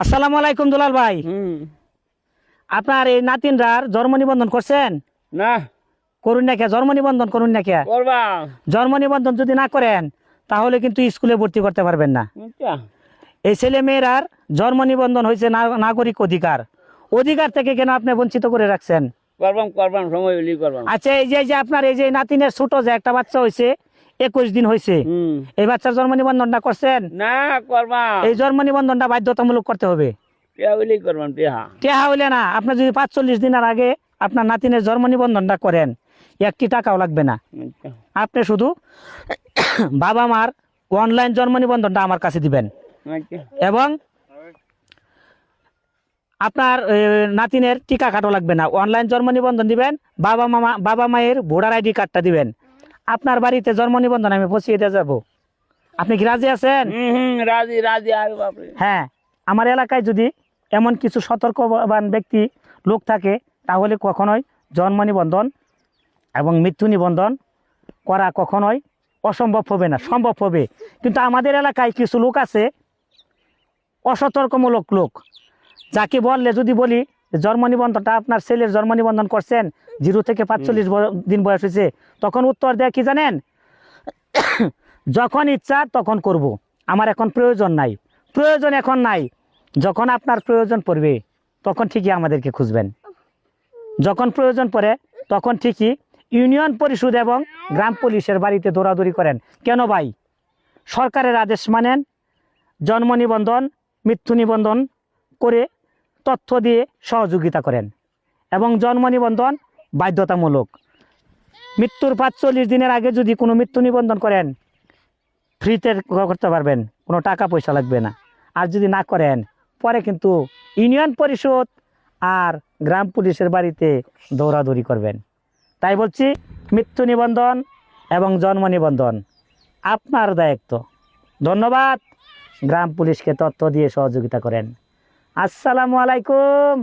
আসসালামু আলাইকুম দুলাল ভাই। আপনার এই নাতিনরার জন্ম নিবন্ধন করছেন? না। করুন না কে জন্ম নিবন্ধন করুন না কে করবা। জন্ম নিবন্ধন যদি না করেন তাহলে কিন্তু স্কুলে ভর্তি করতে পারবেন না। আচ্ছা। এই ছেলে মেয়েরার জন্ম নিবন্ধন হয়েছে নাগরিক অধিকার। অধিকার থেকে কেন আপনি বঞ্চিত করে রাখছেন? আচ্ছা এই যে এই যে আপনার এই যে নাতিনের ছোট যে একটা বাচ্চা হয়েছে একুশ দিন হয়েছে এই বাচ্চার জন্ম নিবন্ধনটা করছেন? না করবাম এই জন্ম নিবন্ধনটা বাধ্যতামূলক করতে হবে। টেহা হইলে না আপনি যদি পাঁচচল্লিশ দিনের আগে আপনার নাতিনের জন্ম নিবন্ধনটা করেন একটি টাকাও লাগবে না। আচ্ছা। আপনি শুধু বাবা মার অনলাইন জন্ম নিবন্ধনটা আমার কাছে দিবেন। আচ্ছা। এবং আপনার নাতিনের টিকা কাটো লাগবে না। অনলাইন জন্ম নিবন্ধন দিবেন বাবা মামা বাবা মায়ের ভোটার আইডি কার্ডটা দিবেন। আপনার বাড়িতে জন্ম নিবন্ধন আমি পৌঁছিয়ে দিয়ে যাব। আপনি কি রাজি আছেন? রাজি রাজি হ্যাঁ আমার এলাকায় যদি এমন কিছু সতর্কবান ব্যক্তি লোক থাকে তাহলে কখনোই জন্ম নিবন্ধন এবং মৃত্যু নিবন্ধন করা কখনোই অসম্ভব হবে না সম্ভব হবে। কিন্তু আমাদের এলাকায় কিছু লোক আছে অসতর্কমূলক লোক। যাকে বললে যদি বলি জন্ম নিবন্ধনটা আপনার ছেলের জন্ম নিবন্ধন করছেন জিরো থেকে পাঁচচল্লিশ দিন বয়স হয়েছে তখন উত্তর দেয় কি জানেন? যখন ইচ্ছা তখন করব। আমার এখন প্রয়োজন নাই। প্রয়োজন এখন নাই। যখন আপনার প্রয়োজন পড়বে তখন ঠিকই আমাদেরকে খুঁজবেন। যখন প্রয়োজন পড়ে তখন ঠিকই ইউনিয়ন পরিষদ এবং গ্রাম পুলিশের বাড়িতে দৌড়াদৌড়ি করেন। কেন ভাই? সরকারের আদেশ মানেন জন্ম নিবন্ধন মৃত্যু নিবন্ধন করে তথ্য দিয়ে সহযোগিতা করেন এবং জন্ম নিবন্ধন বাধ্যতামূলক। মৃত্যুর পাঁচচল্লিশ দিনের আগে যদি কোনো মৃত্যু নিবন্ধন করেন, ফ্রিতে করতে পারবেন, কোনো টাকা পয়সা লাগবে না। আর যদি না করেন, পরে কিন্তু ইউনিয়ন পরিষদ আর গ্রাম পুলিশের বাড়িতে দৌড়াদৌড়ি করবেন। তাই বলছি, মৃত্যু নিবন্ধন এবং জন্ম নিবন্ধন আপনার দায়িত্ব। ধন্যবাদ। গ্রাম পুলিশকে তথ্য দিয়ে সহযোগিতা করেন। আসসালামু আলাইকুম।